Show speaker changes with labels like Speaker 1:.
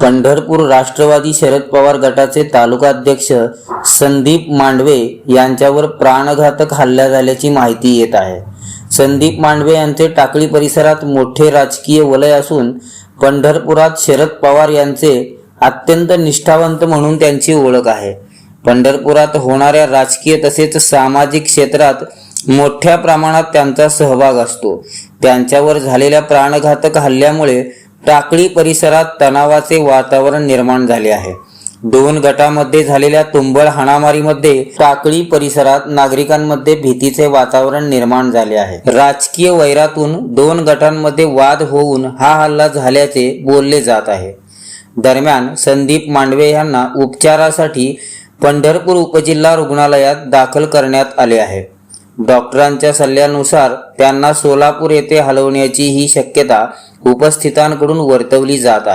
Speaker 1: पंढरपूर राष्ट्रवादी शरद पवार गटाचे तालुकाध्यक्ष संदीप मांडवे यांच्यावर प्राणघातक हल्ला झाल्याची माहिती येत आहे. संदीप मांडवे यांचे टाकळी परिसरात मोठे राजकीय वलय असून पंढरपुरात शरद पवार यांचे अत्यंत निष्ठावंत म्हणून त्यांची ओळख आहे. पंढरपुरात होणाऱ्या राजकीय तसेच सामाजिक क्षेत्रात मोठ्या प्रमाणात त्यांचा सहभाग असतो. त्यांच्यावर झालेल्या प्राणघातक हल्ल्यामुळे टाकळी परिसरात तणावाचे वातावरण निर्माण झाले आहे. दोन गटामध्ये झालेल्या तुंबळ हाणामारीमध्ये टाकळी परिसरात नागरिकांमध्ये भीतीचे वातावरण निर्माण झाले आहे. राजकीय वैरातून दोन गटांमध्ये वाद होऊन हा हल्ला झाल्याचे बोलले जात आहे. दरम्यान संदीप मांडवे यांना उपचारासाठी पंढरपूर उपजिल्हा रुग्णालयात दाखल करण्यात आले आहे. डॉक्टरांच्या सल्ल्यानुसार त्यांना सोलापूर येथे हलवण्याची ही शक्यता उपस्थितांकडून वर्तवली जात आहे.